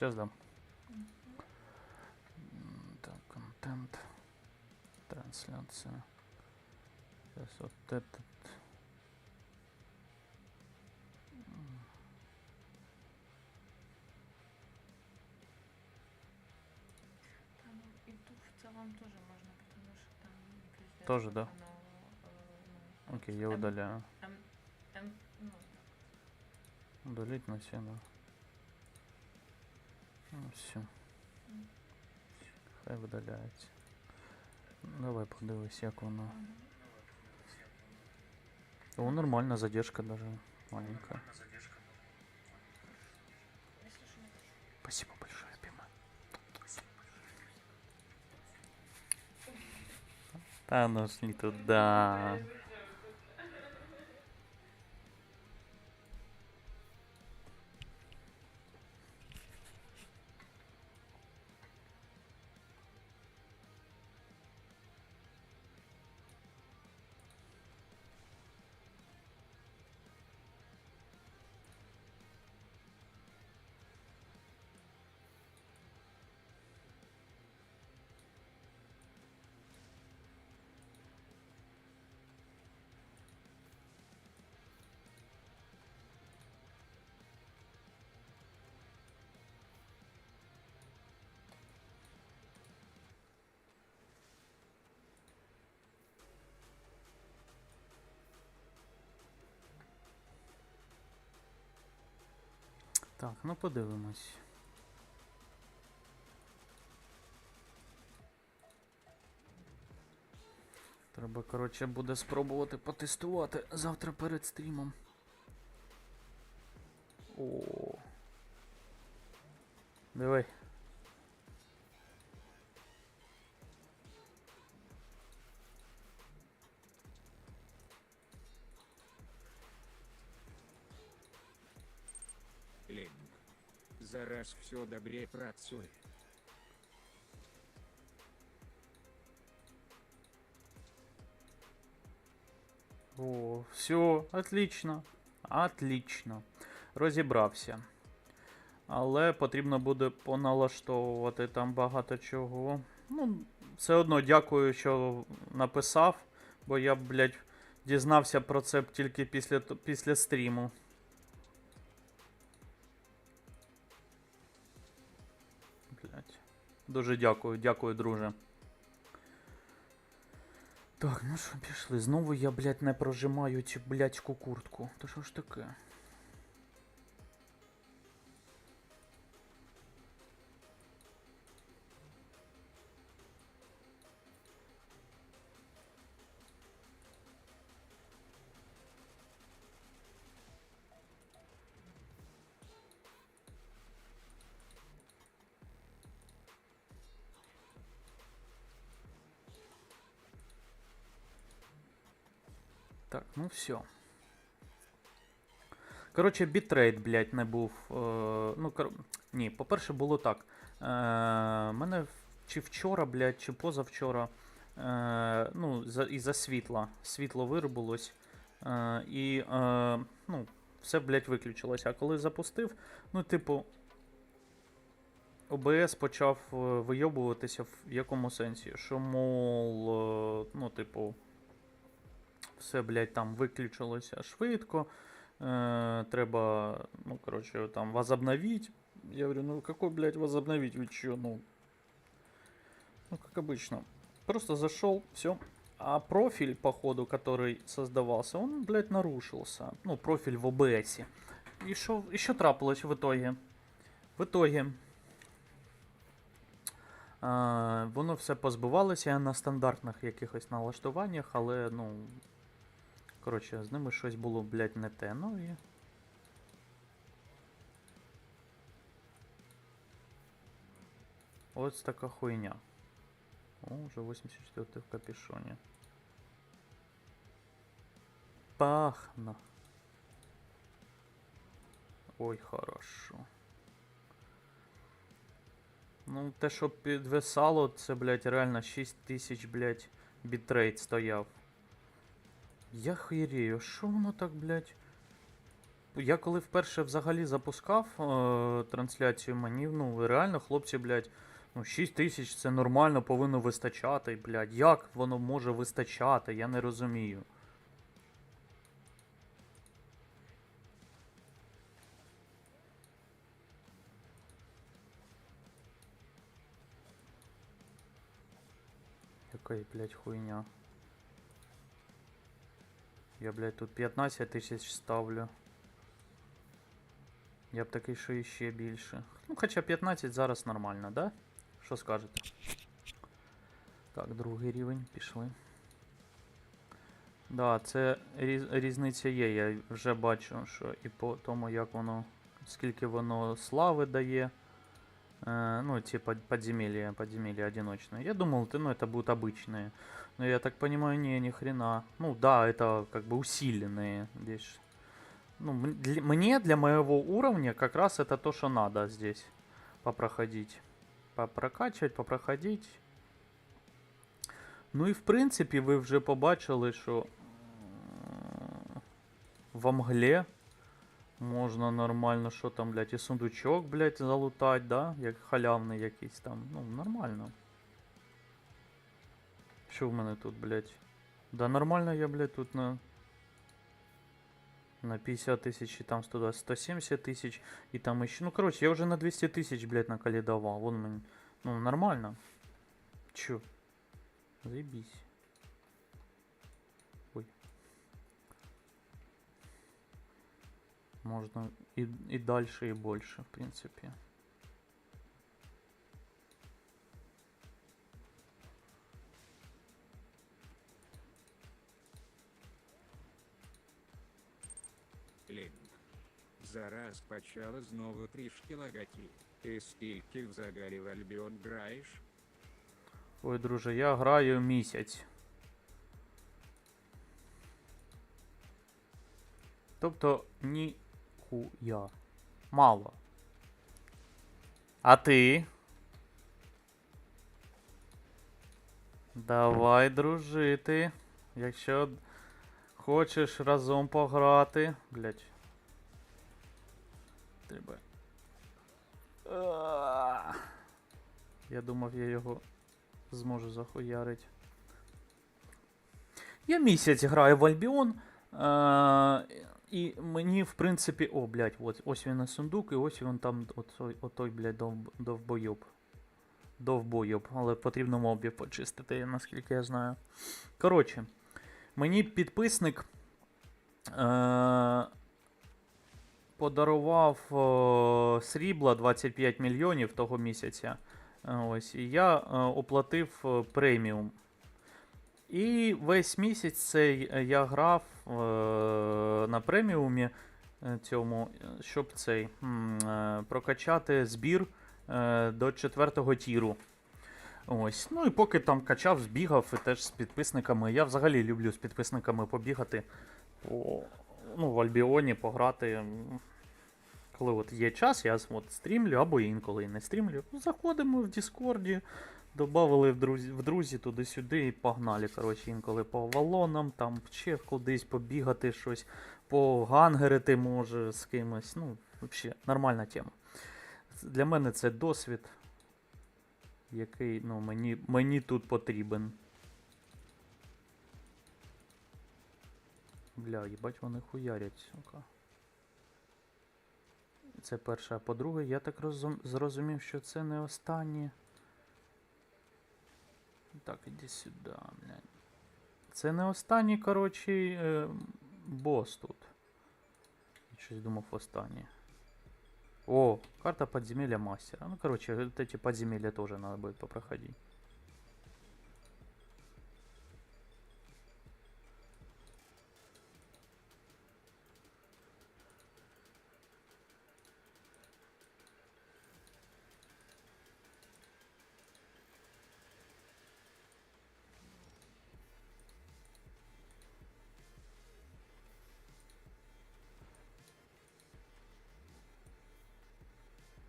Сейчас дам. Так, контент. Трансляция. Сейчас вот этот. Там и в целом тоже можно, потому что там пиздец, Тоже, да? оно, э, ну, Окей, я удаляю. Ну, Удалить на все, да. Ну, все. Хай видаляється. Давай подивись, як воно. О, нормальна задержка даже маленькая. Спасибо большое, Пима. Да ну ж не туда. Так, ну подивимось. Треба, коротше, буде спробувати потестувати завтра перед стрімом. О. Диви. Зараз все добре працює. О, все, отлично. Отлично. Розібрався. Але потрібно буде поналаштовувати там багато чого. Ну, все одно дякую, що написав, бо я, блядь, дізнався про це тільки після, після стріму. Дуже дякую, дякую, друже. Так, ну що, пішли. Знову я, блядь, не прожимаю цю блядьку куртку. То що ж таке? Так, ну все. Коротше, бітрейт, блядь, не був. Е, ну, кор... Ні, по-перше, було так. Е, мене чи вчора, блядь, чи позавчора. Е, ну, за, із-за світла. Світло виробилось. Е, і е, ну, все, блядь, виключилося. А коли запустив, ну, типу. ОБС почав е, вийобуватися в якому сенсі? Що, мол, е, ну, типу, все, блядь, там виключилося швидко. Е, треба, ну, короче, там возобновить. Я говорю, ну какой, блядь, возобновить? Вы чё, ну? Ну, как обычно. Просто зашел, все. А профиль, походу, который создавался, он, блядь, нарушился. Ну, профиль в ОБС. И что еще трапилось в итоге? В итоге е, воно все позбивалося на стандартних якихось налаштуваннях, але, ну, Коротше, з ними щось було, блядь, не те. Ну і. Ось така хуйня. О, вже 84 в капюшоні. Пахно. Ой, хорошо. Ну, те, що підвисало, це, блядь, реально 6 тисяч, блядь, бітрейт стояв. Я херію, що воно так, блядь? я коли вперше взагалі запускав е, трансляцію, мені ну реально хлопці, блядь, ну 6 тисяч це нормально повинно вистачати, блядь. Як воно може вистачати? Я не розумію. Якая, блядь, хуйня. Я, блядь, тут 15 тисяч ставлю. Я б такий, що іще більше. Ну, хоча 15 зараз нормально, да? Що скажете? Так, другий рівень, пішли. Да, це різ- різниця є. Я вже бачу, що і по тому, як воно, скільки воно слави дає. Э, ну, типа подземелья, подземелья одиночные. Я думал, ты, ну, это будут обычные. Но я так понимаю, не, ни хрена. Ну, да, это как бы усиленные здесь. Ну, для- мне для моего уровня как раз это то, что надо здесь попроходить. Попрокачивать, попроходить. Ну і в принципі ви вже побачили, м, в мгле можна нормально, що там, блядь, і сундучок, блядь, залутать, да? Як халявний якийсь там. Ну, нормально. Що в мене тут, блядь? Да нормально я, блядь, тут на. На 50 тысяч и там 100, 170 тысяч и там еще. Ну, короче, я уже на 200 тысяч, блядь, накалидовал. Вон, ну, нормально. Чё? Заебись. Можно и, и дальше, и больше, в принципе. Лінк. Зараз почали знову трішки лагати. Ти скільки взагалі в Альбіон граєш? Ой, друже, я граю місяць. Тобто ніхуя. Мало. А ти? Давай дружити. Якщо хочеш разом пограти. Блять. Треба. Я думав, я його зможу захуярить. Я місяць граю в Альбіон. І мені, в принципі. О, блядь, от, ось він на сундук, і ось він там, отой, отой блядь, дов, довбойоб. Довбойоб, але потрібно мобів почистити, наскільки я знаю. Коротше, мені підписник. Е- подарував е- срібла 25 мільйонів того місяця. Е, Ось, і я е, оплатив е, преміум. І весь місяць цей е, я грав е, на преміумі е, цьому, е, щоб цей е, прокачати збір е, до четвертого тіру. Ось. Ну і поки там качав, збігав і теж з підписниками. Я взагалі люблю з підписниками побігати по, ну, в Альбіоні, пограти. коли от є час, я от стрімлю, або інколи і не стрімлю. Заходимо в Діскорді, додали в друзі, в друзі туди-сюди і погнали. Коротше, інколи по валонам, там ще кудись побігати щось, погангерити може з кимось. Ну, взагалі, нормальна тема. Для мене це досвід, який ну, мені, мені тут потрібен. Бля, їбать, вони хуярять, сука. Це перше. А по-друге, я так розум... зрозумів, що це не останнє. Так, іди сюди, блядь. Це не останній, коротше, е, бос тут. Я щось думав останній. О, карта подземелья мастера. Ну, короче, вот эти подземелья тоже надо будет попроходить.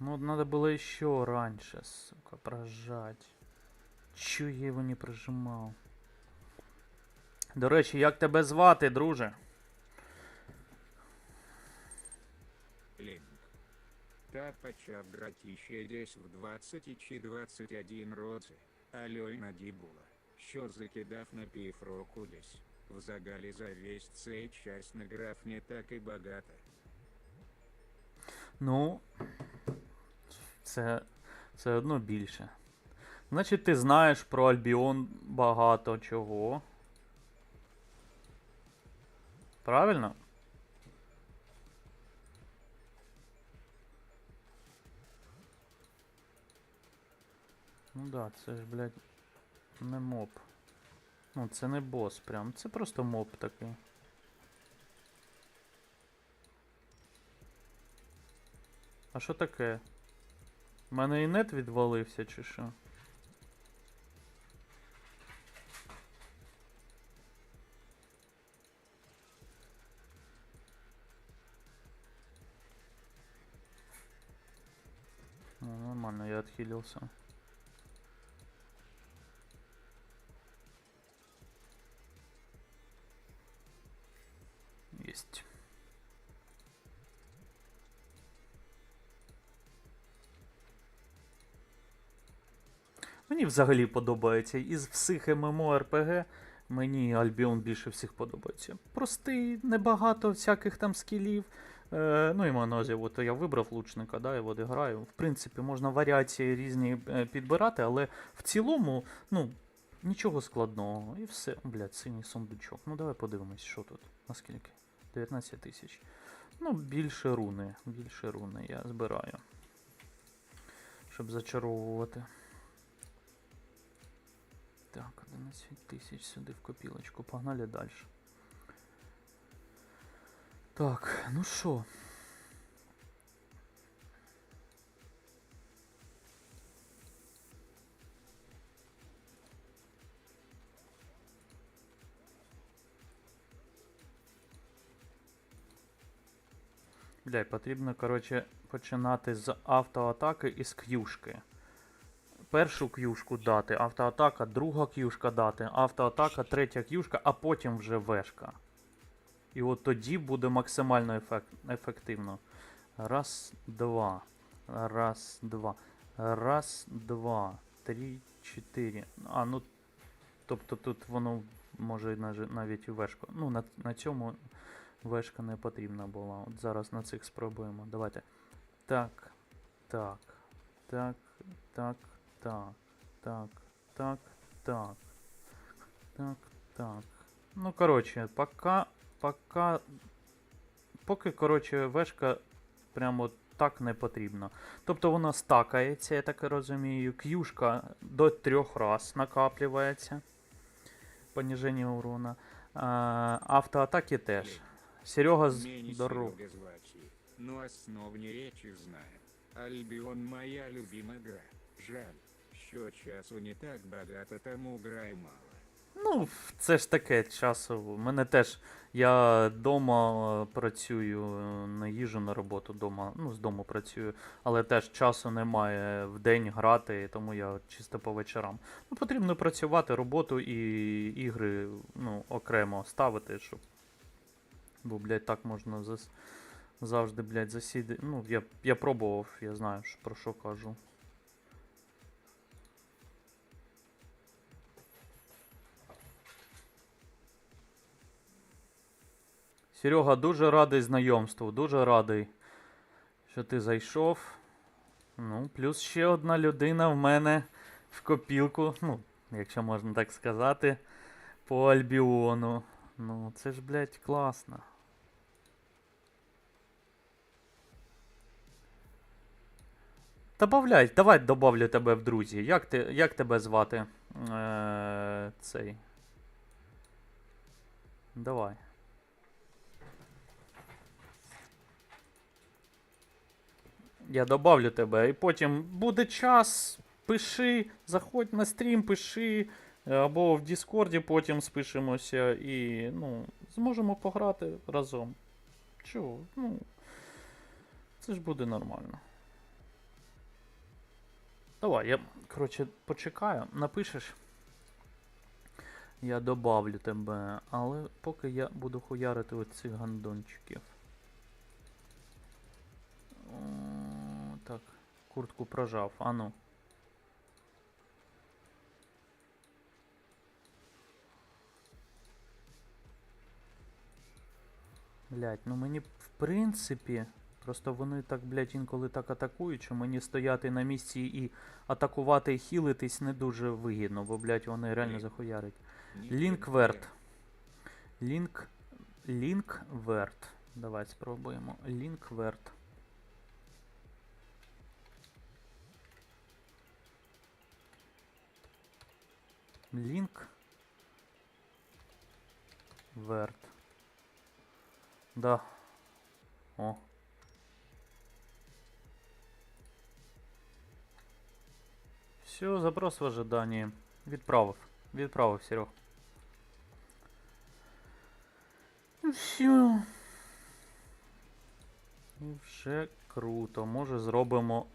Ну, надо было еще раньше, сука, прожать. Чё я його не прижимав? До речі, як тебе звати, друже? Та почав грати ще десь в 20 чи 21 році. Альойна Дібула, що закидав на півроку десь. Взагалі за весь цей час не грав не так і багато. Ну, це все одно більше. Значить, ти знаєш про Альбіон багато чого. Правильно? Ну да, це ж, блядь, не моб. Ну, це не бос прям, це просто моб такий. А що таке? У мене і нет відвалився, чи що? Ну, нормально, я отхилился. Есть. Мені взагалі подобається. Із всіх MMORPG мені Альбіон більше всіх подобається. Простий, небагато всяких там скілів. Е, ну і на от я вибрав лучника, да, і от граю. В принципі, можна варіації різні е, підбирати, але в цілому, ну, нічого складного. І все. Блядь, синій сундучок. Ну давай подивимось, що тут. Наскільки? 19 тисяч. Ну, більше руни. Більше руни я збираю. Щоб зачаровувати. Так, 11 тисяч сюди в копілочку. Погнали далі. Так, ну що? Бля, потрібно, коротше, починати з автоатаки і з к'юшки. Першу к'юшку дати, автоатака, друга к'юшка дати, автоатака, третя к'юшка, а потім вже вешка. І от тоді буде максимально ефект, ефективно. Раз, два. Раз, два. Раз, два. Три, чотири. А, ну. Тобто тут воно може навіть і вешку. Ну, на, на цьому вешка не потрібна була. От зараз на цих спробуємо. Давайте. Так. Так. Так. Так. Так. Так. Так. Так. Так. Так. Ну, коротше, пока. Пока. Поки, коротше, вешка прямо так не потрібна. Тобто вона стакається, я так розумію. К'юшка до трьох раз накаплюється. Поніження урона. А, автоатаки теж. Серега з дорог. Серега основні речі знає. Альбіон моя любима гра. Жаль, що часу не так багато, тому граю мало. Ну, це ж таке часово. Мене теж. Я вдома працюю, е, не їжу на роботу вдома, ну, з дому працюю, але теж часу немає в день грати, тому я чисто по вечорам. Ну, потрібно працювати, роботу і ігри ну, окремо ставити, щоб. Бо, блядь, так можна зас... завжди, блядь, засіди. Ну, я, я пробував, я знаю, про що кажу. Серега, дуже радий знайомству, дуже радий, що ти зайшов. Ну, плюс ще одна людина в мене в копілку, ну, якщо можна так сказати, по Альбіону. Ну, це ж, блядь, класно. Добавляй, давай добавлю тебе в друзі. Як, ти, як тебе звати? Е, цей. Давай. Я добавлю тебе, і потім буде час, пиши, заходь на стрім, пиши, е, або в Діскорді потім спишемося і ну, зможемо пограти разом. Чого? Ну, це ж буде нормально. Давай, я, коротше, почекаю, напишеш. Я добавлю тебе, але поки я буду хуярити оцих гандончиків. Куртку прожав. Ану. Блять, ну мені в принципі. Просто вони так, блядь, інколи так атакують, що мені стояти на місці і атакувати і хілитись не дуже вигідно, бо, блядь, вони реально захуярять. Лінкверт. Лінк. Лінкверт. Давай спробуємо. Лінкверт. Лінк. Верт. Да. О. Все, запрос в ожидании. Відправив. Відправив, Серег. Ну все. І вже круто. Може зробимо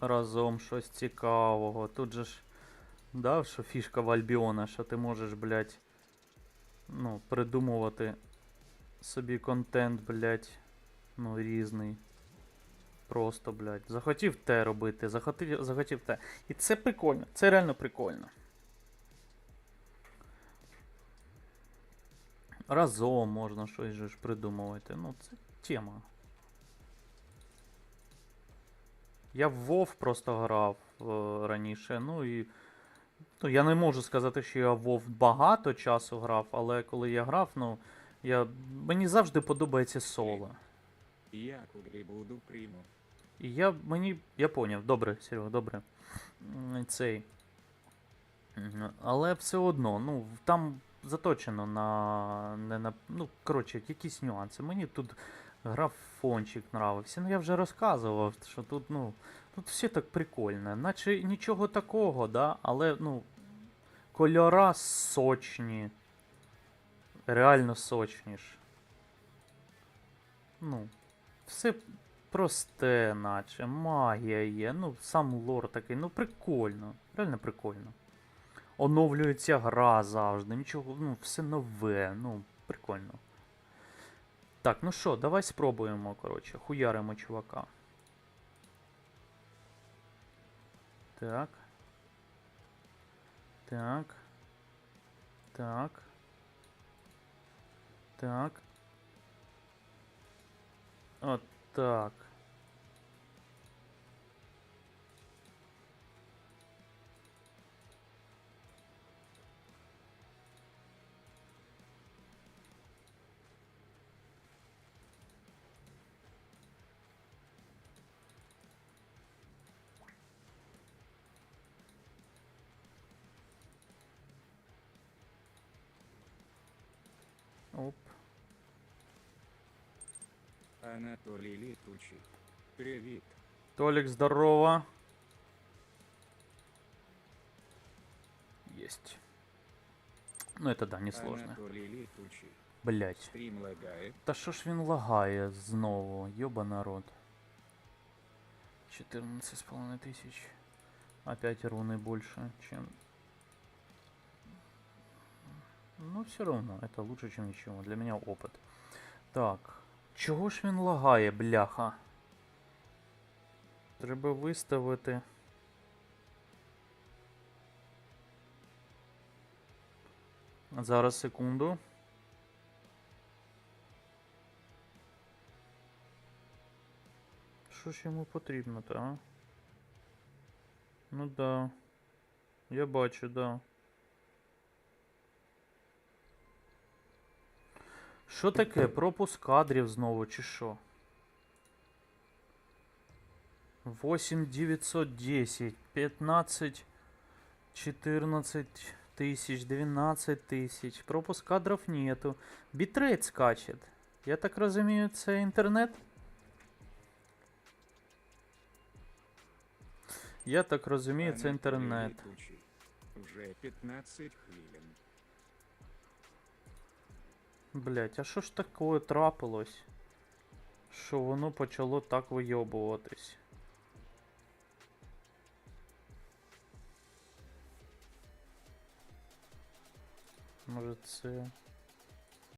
разом щось цікавого. Тут же ж. Да, що фішка в Альбіона, що ти можеш, блядь, ну, придумувати собі контент, блядь, ну, різний. Просто, блядь. Захотів те робити, захотів, захотів те. І це прикольно, це реально прикольно. Разом можна щось же ж придумувати. Ну, це тема. Я в WoW просто грав е, раніше, ну і. Ну, я не можу сказати, що я в WoW багато часу грав, але коли я грав, ну. Я... Мені завжди подобається соло. Я куди буду приму. І я мені. Я поняв, добре, Серега, добре. Цей. Але все одно, ну, там заточено на. Не на ну, коротше, якісь нюанси. Мені тут графончик нравився. Ну я вже розказував, що тут, ну. Тут все так прикольно. Наче нічого такого, да? Але, ну. Кольора сочні. Реально сочні ж. Ну. Все просте, наче, магія є. Ну, сам лор такий, ну прикольно. Реально прикольно. Оновлюється гра завжди. Нічого, ну, все нове. Ну, прикольно. Так, ну що, давай спробуємо, коротше. Хуяримо чувака. Так. Так. Так. Так. От так. Анатолій Літучий. Привіт. Толик, здорово. Есть. Ну это да, несложно. Анатолій Літучий. Блять. Стрім лагає. Та що ж він лагає знову? Йоба народ. 14,5 тысяч. Опять руны больше, чем... Ну, все равно, это лучше, чем ничего. Для меня опыт. Так. Чого ж він лагає, бляха? Треба виставити. Зараз секунду. Що ж йому потрібно-то, а? Ну да. Я бачу, да. Що таке? Пропуск кадрів знову, чи що? 8910, 15, 14 тысяч, 12 тысяч. Пропуск кадров нету. Бітрейт скачет. Я так розумію, це інтернет? Я так розумію, це Анатолій інтернет. Літучий. Вже 15 хвилин. Блять, а що ж такое трапилось? Що воно почало так вийобуватись? Може це.